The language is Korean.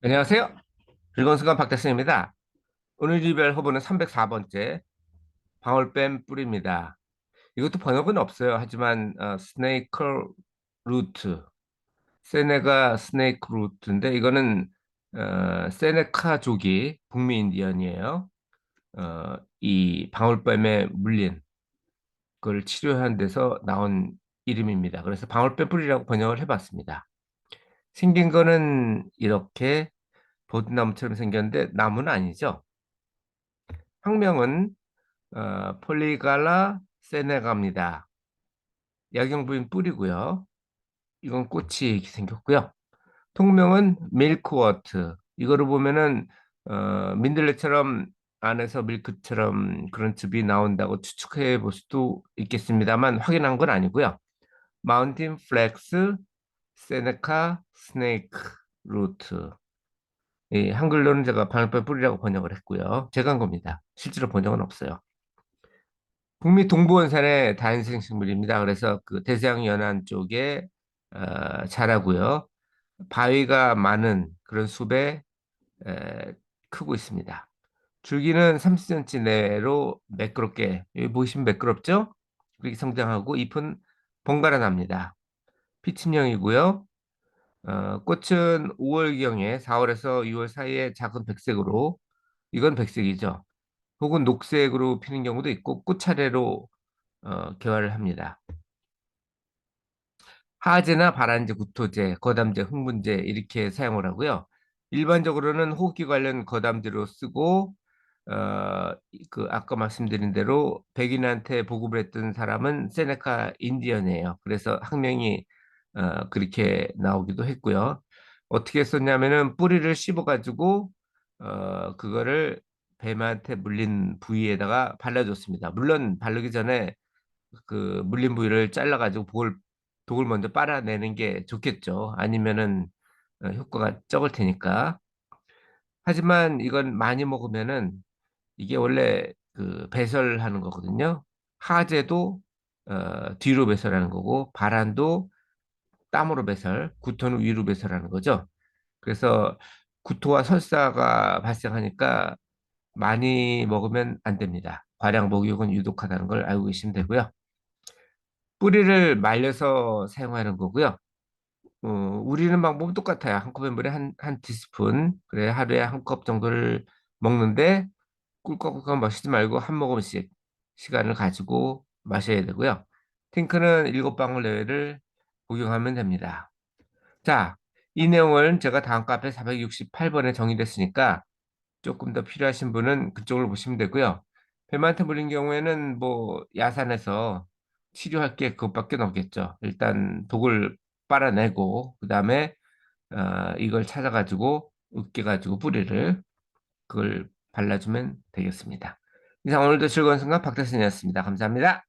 안녕하세요. 즐거운 순간 박대승입니다. 오늘 리뷰할 허브는 304번째 방울뱀 뿌리입니다. 이것도 번역은 없어요. 하지만 어, 스네이크 루트, 세네가 스네이크 루트인데 이거는 어, 세네카족이 북미 인디언이에요. 어, 이 방울뱀에 물린 그걸 치료한 데서 나온 이름입니다. 그래서 방울뱀 뿌리라고 번역을 해봤습니다. 생긴 거는 이렇게 보드나무처럼 생겼는데 나무는 아니죠. 학명은 어, 폴리갈라 세네가입니다. 약용 부인 뿌리고요. 이건 꽃이 이렇게 생겼고요. 통명은 밀크워트. 이거를 보면은 어, 민들레처럼 안에서 밀크처럼 그런 즙이 나온다고 추측해 볼 수도 있겠습니다만 확인한 건 아니고요. 마운틴 플렉스 세네카 스네이크 루트. 이 한글로는 제가 방울뱀 뿌리라고 번역을 했고요. 제가 한 겁니다. 실제로 번역은 없어요. 북미 동부원산의 다인생 식물입니다. 그래서 그 대서양 연안 쪽에 어, 자라고요. 바위가 많은 그런 숲에 에, 크고 있습니다. 줄기는 30cm 내로 매끄럽게 여기 보시면 매끄럽죠? 그렇게 성장하고 잎은 번갈아 납니다. 피침형이고요. 어, 꽃은 5월경에 4월에서 6월 사이에 작은 백색으로 이건 백색이죠. 혹은 녹색으로 피는 경우도 있고 꽃차례로 어, 개화를 합니다. 하제나 발안제, 구토제, 거담제, 흥분제 이렇게 사용을 하고요. 일반적으로는 호흡기 관련 거담제로 쓰고 어, 그 아까 말씀드린 대로 백인한테 보급을 했던 사람은 세네카 인디언이에요. 그래서 학명이 어, 그렇게 나오기도 했고요. 어떻게 썼냐면은 뿌리를 씹어가지고 어, 그거를 뱀한테 물린 부위에다가 발라줬습니다. 물론 바르기 전에 그 물린 부위를 잘라가지고 독을, 독을 먼저 빨아내는 게 좋겠죠. 아니면은 어, 효과가 적을 테니까. 하지만 이건 많이 먹으면은 이게 원래 그 배설하는 거거든요. 하제도 어, 뒤로 배설하는 거고 바란도 땀으로 배설, 구토는 위로 배설하는 거죠. 그래서 구토와 설사가 발생하니까 많이 먹으면 안 됩니다. 과량 목욕은 유독하다는 걸 알고 계시면 되고요. 뿌리를 말려서 사용하는 거고요. 어, 우리는 방법은 똑같아요. 한 컵에 물에 한, 한 티스푼, 그래 하루에 한 컵 정도를 먹는데 꿀꺽꿀꺽 마시지 말고 한 모금씩 시간을 가지고 마셔야 되고요. 탱크는 일곱 방울 내외를 복용하면 됩니다. 자, 이 내용을 제가 다음 카페 468번에 정리됐으니까 조금 더 필요하신 분은 그쪽을 보시면 되고요. 뱀한테 물린 경우에는 뭐 야산에서 치료할 게 그것밖에 없겠죠. 일단 독을 빨아내고 그 다음에 어, 이걸 찾아가지고 으깨가지고 뿌리를 그걸 발라주면 되겠습니다. 이상 오늘도 즐거운 순간 박대순이었습니다. 감사합니다.